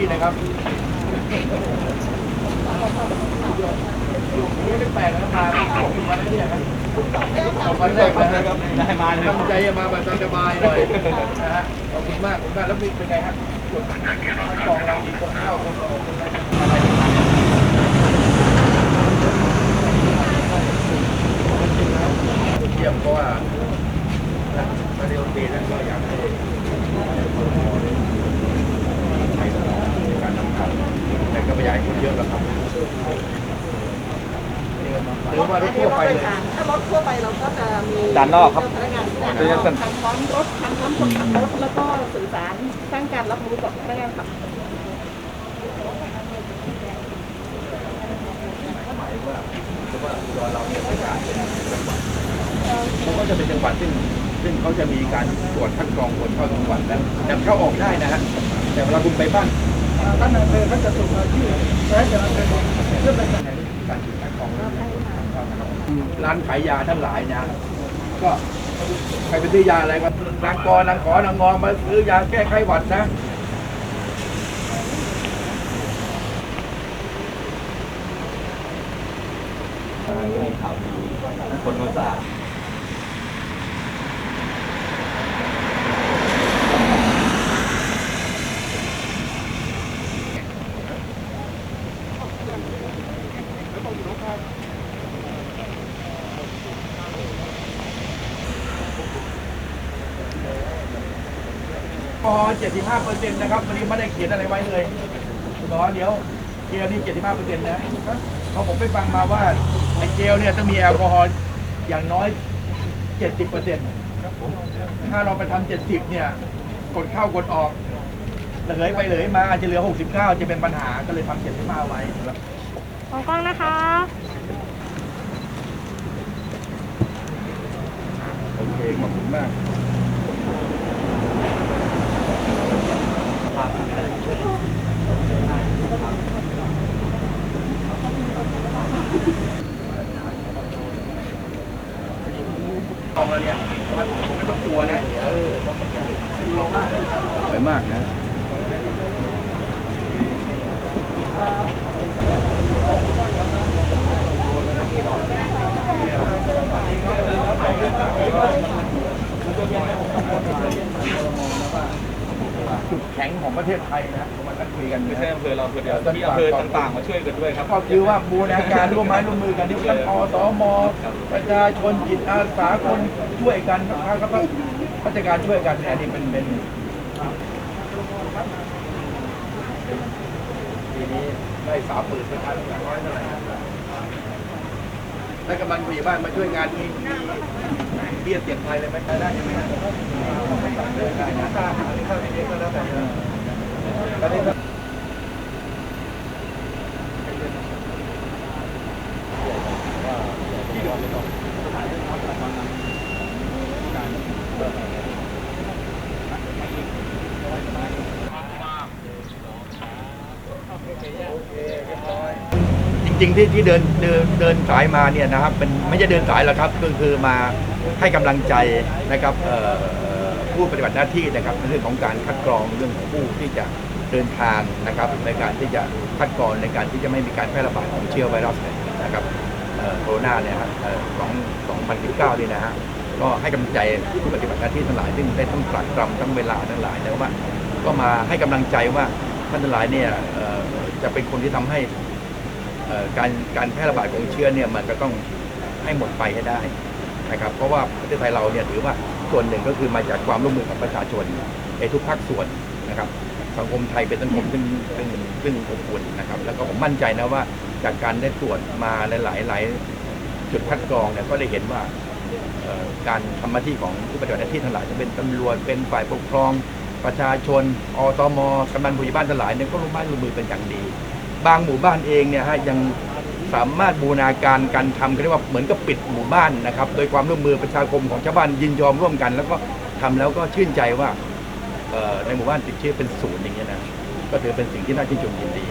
ที่นะครับนี่ไม่แปลกนะมาสองวันแล้วเนี่ยครับสองวันแรกนะครับได้มาเลยตั้งใจจะมาแบบสบายๆหน่อยนะฮะขอบคุณมากขอบคุณมากแล้วมีเป็นไงฮะกดกองเรามีคนเข้าคนออกคนอะไรเยี่ยมเพราะว่าประเดี๋ยวปีนั้นก็อยากให้ใช้สมองในการทำงานแต่ก็ไม่อยากให้คนเยอะแล้วครับหรือ ว่ารถทั่วไปเลยถ้ารถทั่วไปเราก็จะมีด้านนอกครับพนักงานที่ตัวอย่างสั้นทำพร้อมรถทำพร้อมคนขับรถแล้วก็สื่อสารสร้างการรับรู้กับพนักงานขับเขาก็จะเป็นจังหวัดซึ่งซึ่งเขาจะมีการตรวจคัดกรองคนเข้าจังหวัดแล้วแต่เข้าออกได้นะฮะแต่เวลาคุณไปบ้านท่านอำเภอเขาจะส่งมาที่แล้วแต่อำเภอเพื่อเป็นการจุดคัดกรอง ร้านขายยาทั้งหลายนะก็ใครไปซื้อยาอะไรก็นางกอนางขอนางงอมาซื้อยาแก้ไขหวัดนะคนรู้จัก พอ75เปอร์เซ็นต์นะครับวันนี้ไม่ได้เขียนอะไรไว้เลยคุณหมอเดี๋ยวเจลนี่75เปอร์เซ็นต์นะเพราะผมไปฟังมาว่าไอ้เจลเนี่ยต้องมีแอลกอฮอล์อย่างน้อย 70เปอร์เซ็นต์ถ้าเราไปทำ70 เนี่ย กดเข้ากดออกระเหยไปเลยมาอาจจะเหลือ 69 จะเป็นปัญหาก็เลยทำ75ไว้ของกล้องนะคะโอเคขอบคุณมาก ออกแล้วเนี่ยมันไม่ต้องกลัวนะเออสวยมากนะ จุดแข็งของประเทศไทยนะผมว่าท่านคุยกันไม่นะใช่อำเภอเราคนเดียวมีอำเภอต่างๆมาช่วยกันด้วยครับก็คือว่าบูรณาการร่วมไม้ร่วมมือกันที่ทั้งอสมประชาชนจิตอาสาคนช่วยกันนะครับก็ต้องราชการช่วยกันเนี่ยนี่เป็นเป็นทีนี้ได้สามหมื่นประชาชนร้อยเท่าไหร่ครับแล้วกำลังผู้ใหญ่บ้านมาช่วยงานนี้มี เบี้ยเสียงไทยเลยไหมได้ใช่ไหมครับได้นะถ้าหาที่เข้าในนี้ก็แล้วแต่เออแล้วนี่ ริงๆที่ที่เดินเดินเดินสายมาเนี่ยนะครับเป็นไม่ใช่เดินสายหรอกครับก็คือมาให้กำลังใจนะครับผู้ปฏิบัติหน้าที่นะครับในเรื่องของการคัดกรองเรื่องของผู้ที่จะเดินทางนะครับในการที่จะคัดกรองในการที่จะไม่มีการแพร่ระบาดของเชื้อไวรัสนะครับโคโรนาเนี่ยฮะเอ่อของ2019นี่นะฮะก็ให้กำลังใจผู้ปฏิบัติหน้าที่ทั้งหลายซึ่งได้ต้องตรักตรำทั้งเวลาทั้งหลายนะว่า ก็มาให้กำลังใจว่าท่านทั้งหลายเนี่ยจะเป็นคนที่ทำให้ การการแพร่ระบาดของเชื้อเนี่ยมันก็ต้องให้หมดไปให้ได้นะครับเพราะว่าประเทศไทยเราเนี่ยถือว่าส่วนหนึ่งก็คือมาจากความร่วมมือของประชาชนในทุกภาคส่วนนะครับ สังคมไทยเป็นสังคมซึ่งซึ่งซึ่งอบอุ่นนะครับ แล้วก็ผมมั่นใจนะว่าจากการได้ตรวจมาหลายหลายจุดคัดกรองเนี่ยก็ได้เห็นว่าการทำหน้าที่ของผู้ปฏิบัติหน้าที่ทั้งหลายจะเป็นตำรวจเป็นฝ่ายปกครอง ประชาชนอตมกำนันผู้ใหญ่บ้านทั้งหลายเนี่ยก็ร่วมบ้านร่วมมือเป็นอย่างดี บางหมู่บ้านเองเนี่ยฮะยังสามารถบูรณาการการทำก็เรียกว่าเหมือนกับปิดหมู่บ้านนะครับ โดยความร่วมมือประชาคมของชาวบ้านยินยอมร่วมกัน แล้วก็ทำแล้วก็ชื่นใจว่าในหมู่บ้านติดเชื้อเป็นศูนย์อย่างเงี้ยนะก็ถือเป็นสิ่งที่น่าชื่นชมยินดี